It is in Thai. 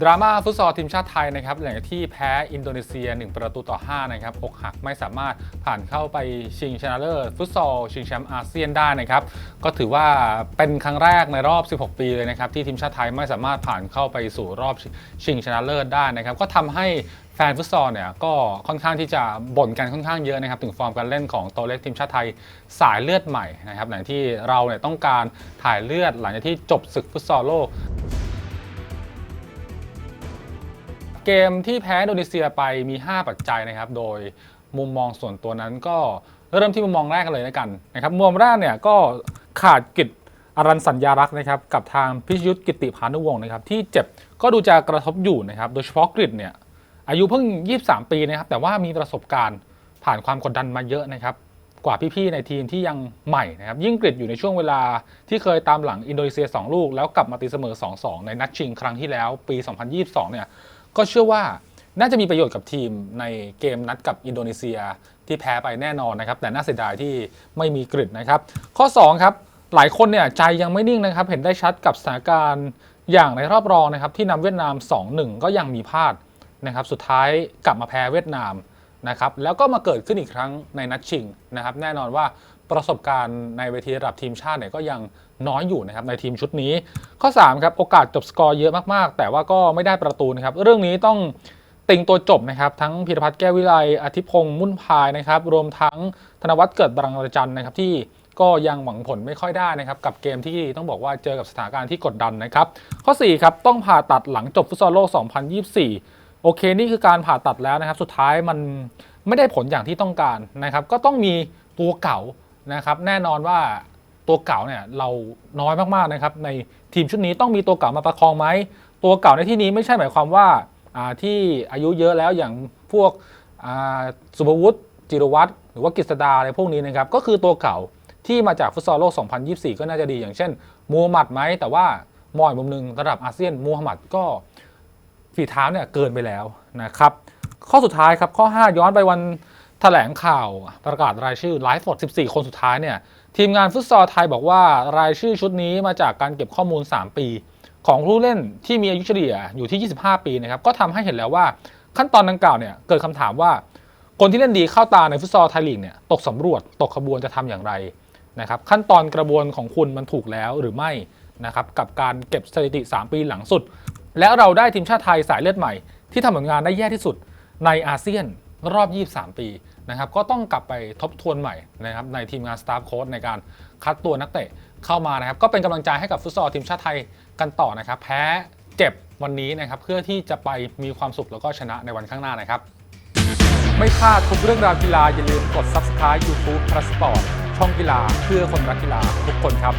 ดราม่าฟุตซอลทีมชาติไทยนะครับหลังจากที่แพ้อินโดนีเซีย 1 ประตูต่อ 5 นะครับอกหักไม่สามารถผ่านเข้าไปชิงชนะเลิศฟุตซอลชิงแชมป์อาเซียนได้นะครับ ก็ถือว่าเป็นครั้งแรกในรอบ 16 ปีเลยนะครับ ที่ทีมชาติไทยไม่สามารถผ่านเข้าไปสู่รอบชิงชนะเลิศได้นะครับ ก็ทำให้แฟนฟุตซอลเนี่ยก็ค่อนข้างที่จะบ่นกันค่อนข้างเยอะนะครับ ถึงฟอร์มการเล่นของตัวเล็กทีมชาติไทยสายเลือดใหม่นะครับหลังที่เราเนี่ยต้องการถ่ายเลือดหลังจากที่จบศึกฟุตซอลโลก เกมที่แพ้อินโดนีเซียไปมี 5 ปัจจัยนะครับ โดยมุมมองส่วนตัวนั้นก็เริ่มที่มุมมองแรกกันเลยแล้วกันนะครับมุมแรกเนี่ยก็ขาดกิจอรันสัญญารักษ์นะครับกับทางพิชยุทธกิติพานุวงศ์นะครับที่เจ็บก็ดูจะกระทบอยู่นะครับโดยเฉพาะกริดเนี่ยอายุเพิ่ง 23 ปีนะครับแต่ว่ามีประสบการณ์ผ่านความกดดันมาเยอะนะครับกว่าพี่ๆในทีมที่ยังใหม่นะครับยิ่งกริดอยู่ในช่วงเวลาที่เคยตามหลังอินโดนีเซีย 2 ลูก แล้วกลับมาตีเสมอ 2-2 ในนัดชิงครั้งที่แล้วปี 2022 เนี่ย ก็เชื่อว่าน่าจะมีประโยชน์กับทีมในเกมนัดกับอินโดนีเซียที่แพ้ไปแน่นอนนะครับ แต่น่าเสียดายที่ไม่มีกริดนะครับ ข้อ 2 ครับ หลายคนเนี่ยใจยังไม่นิ่งนะครับ เห็นได้ชัดกับสถานการณ์อย่างในรอบรองนะครับ ที่นำเวียดนาม 2-1 ก็ยังมีพลาดนะครับ สุดท้ายกลับมาแพ้เวียดนามนะครับ แล้วก็มาเกิดขึ้นอีกครั้งในนัดชิงนะครับ แน่นอนว่าประสบการณ์ในเวทีระดับทีมชาติเนี่ยก็ยังน้อยอยู่นะครับในทีมชุดนี้ ข้อ3ครับโอกาสจบสกอร์เยอะมากๆ แต่ว่าก็ไม่ได้ประตูนะครับ เรื่องนี้ต้องติงตัวจบนะครับ ทั้งพิรพัฒน์แก้ววิไลอาทิพงศ์มุ่นพายนะครับ รวมทั้งธนวัฒน์เกิดบรังระจันนะครับที่ก็ยังหวังผลไม่ค่อยได้นะครับ กับเกมที่ต้องบอกว่าเจอกับสถานการณ์ที่กดดันนะครับ ข้อ4ครับต้องผ่าตัดหลังจบฟุตซอลโลก 2024 โอเคนี่คือการผ่าตัดแล้วนะครับ สุดท้ายมันไม่ได้ผลอย่างที่ต้องการนะครับ ก็ต้องมีตัวเก่า นะครับแน่นอนว่าตัวเก่าเนี่ยเราน้อยมากๆนะครับในทีมชุดนี้ต้องมีตัวเก่ามาประคองไหมตัวเก่าในที่นี้ไม่ใช่หมายความว่าที่อายุเยอะแล้วอย่างพวกสุภวุฒิจิรวัตรหรือว่ากฤษดาอะไรพวกนี้นะครับก็คือตัวเก่าที่มาจากฟุตซอลโลก 2024 ก็น่าจะดีอย่างเช่นมูฮัมหมัดไหมแต่ว่ามองอีกมุมหนึ่งระดับอาเซียนมูฮัมหมัดก็ฝีเท้าเนี่ยเกินไปแล้วนะครับข้อสุดท้ายครับข้อ 5 ย้อนไปวัน ถลงข่าวประกาศรายชื่อไลฟ์สด 14 คนสุดท้ายเนี่ยทีมงานฟุตซอลไทยบอกว่ารายชื่อชุดนี้มาจากการเก็บข้อมูล 3 ปี ของผู้เล่นที่มีอายุเฉลี่ยอยู่ที่ 25 ปีนะครับก็ทำให้เห็นแล้วว่าขั้นตอนดังกล่าวเนี่ยเกิดคำถามว่า คนที่เล่นดีเข้าตาในฟุตซอลไทยลีกเนี่ยตกสำรวจตกขบวนจะทำอย่างไรนะครับขั้นตอนกระบวนของคุณมันถูกแล้วหรือไม่นะครับกับการเก็บสถิติ 3 ปีหลังสุด แล้วเราได้ทีมชาติไทยสายเลือดใหม่ ที่ทำผลงานได้แย่ที่สุดในอาเซียน รอบ 23 ปีนะครับก็ต้องกลับไปทบทวนใหม่นะครับในทีมงานสตาฟโค้ชในการคัดตัวนักเตะเข้ามานะครับ ก็เป็นกำลังใจให้กับฟุตซอลทีมชาติไทยกันต่อนะครับ แพ้เจ็บวันนี้นะครับ เพื่อที่จะไปมีความสุขแล้วก็ชนะในวันข้างหน้านะครับ ไม่พลาดทุกเรื่องราวกีฬาอย่าลืมกด subscribe YouTube p l u s Sport ช่องกีฬาเพื่อคนรักกีฬาทุกคนครับ